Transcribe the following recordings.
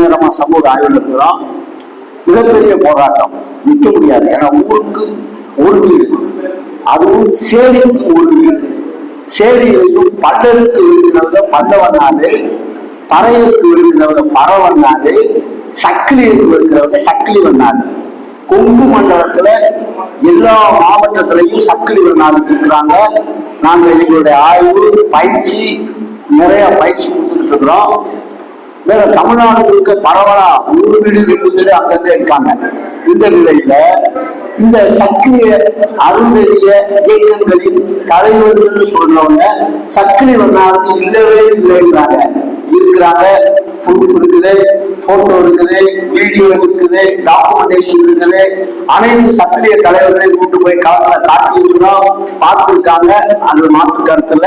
நேரமா சமூக ஆய்வில் இருக்கிறோம் மிகப்பெரிய போராட்டம். நிற்க முடியாது. ஏன்னா ஊருக்கு ஒரு வீடு. அதுவும் சேரிக்கு ஒரு வீடு. சேரியிலும் பல்லருக்கு இருக்கிறவங்க பல்லவனாரு பறையருக்கு இருக்கிறவங்க பறவன்னாரு சக்கிலிக்கு இருக்கிறவங்க சக்கிலி வண்ணாது கொங்கு மண்டலத்துல எல்லா மாவட்டத்திலையும் சக்கிலி வண்ணாரு இருக்கிறாங்க. நாங்கள் எங்களுடைய ஆய்வு பயிற்சி நிறைய பயிற்சி கொடுத்துக்கிட்டு இருக்கிறோம். வேற தமிழ்நாடு முழுக்க பரவலா நூறு வீடு ரெண்டு வீடு அங்கங்க இருக்காங்க. இந்த நிலையில இந்த சக்கிலிய அருந்தறிய இயக்கங்களின் தலைவர்கள் சொல்றவங்க சக்கிலி வண்ணாருக்கு இல்லவே இல்லைங்கிறாங்க இருக்கிறாங்க ப்ரூஃப் இருக்குது போட்டோ இருக்குது வீடியோ இருக்குது டாக்குமெண்டேஷன் இருக்குது. அனைத்து சக்கிலிய தலைவர்களையும் கூட்டு போய் களத்துல காட்டியிருக்கிறோம் பார்த்திருக்காங்க. அது மாற்று கருத்துல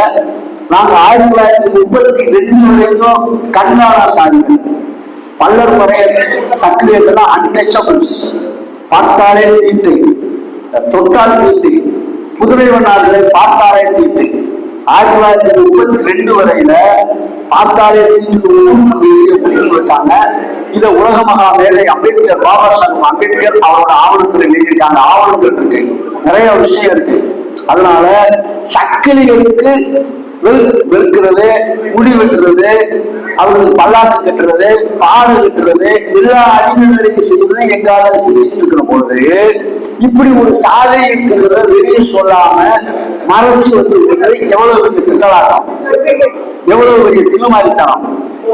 நாங்க ஆயிரத்தி தொள்ளாயிரத்தி முப்பத்தி ரெண்டு வரைக்கும் கண்ணாடா சாதிகள் பல்லர் பறைய சக்கிலியர்கள் அன்டச்சபிள்ஸ் பார்த்தாலே தீட்டு. தொட்டால் தீட்டு. புதுமை வண்ணார்களை பார்த்தாலே தீட்டு. ஆயிரத்தி தொள்ளாயிரத்தி முப்பத்தி ரெண்டு வரையில பார்த்தாலே தீட்டு வச்சாங்க இத உலக மகா மேலை அம்பேத்கர் பாபா சாஹிப் அம்பேத்கர் அவரோட ஆவணத்துல எழுதியிருக்காங்க. ஆவணங்கள் இருக்கு. நிறைய விஷயம் இருக்கு. அதனால சக்கிலிகளுக்கு வெறுக்கிறது முடி வெட்டுறது அவர்களுக்கு பல்லாக்கு கட்டுறது பாடு கட்டுறது எல்லா அடிமைகளையும் செய்வது எங்காவது செஞ்சுட்டு இருக்கிற பொழுது இப்படி ஒரு சாதனை இருக்கிறத வெளியே சொல்லாம மறைச்சு வச்சிருக்கிறது எவ்வளவு பெரிய பித்தலாட்டம் எவ்வளவு பெரிய திலுமாரித்தனம்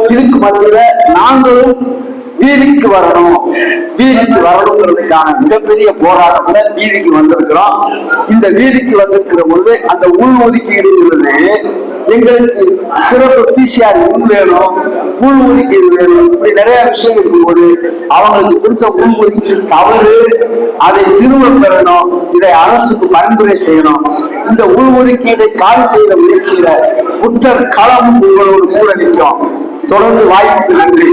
இதுக்கு மத்தியில நாங்களும் வீதிக்கு வரணும். வீதிக்கு வரணுங்கிறதுக்கான மிகப்பெரிய போராட்டத்துல வீதிக்கு வந்திருக்கிறோம். இந்த வீதிக்கு வந்திருக்கிற பொழுது அந்த உள் ஒதுக்கீடுங்கிறது எங்களுக்கு சிறப்பு பிசிஆர் உள் வேணும் உள் ஒதுக்கீடு வேணும். இப்படி நிறைய விஷயம் இருக்கும்போது அவங்களுக்கு கொடுத்த உள் ஒதுக்கீடு தவறு. அதை திரும்ப பெறணும். இதை அரசுக்கு பரிந்துரை செய்யணும். இந்த உள் ஒதுக்கீடை காலி செய்த முயற்சியில புத்தர் களமும் உங்களோடு கூட நிற்கும். தொடர்ந்து வாய்ப்புக்கு நன்றி.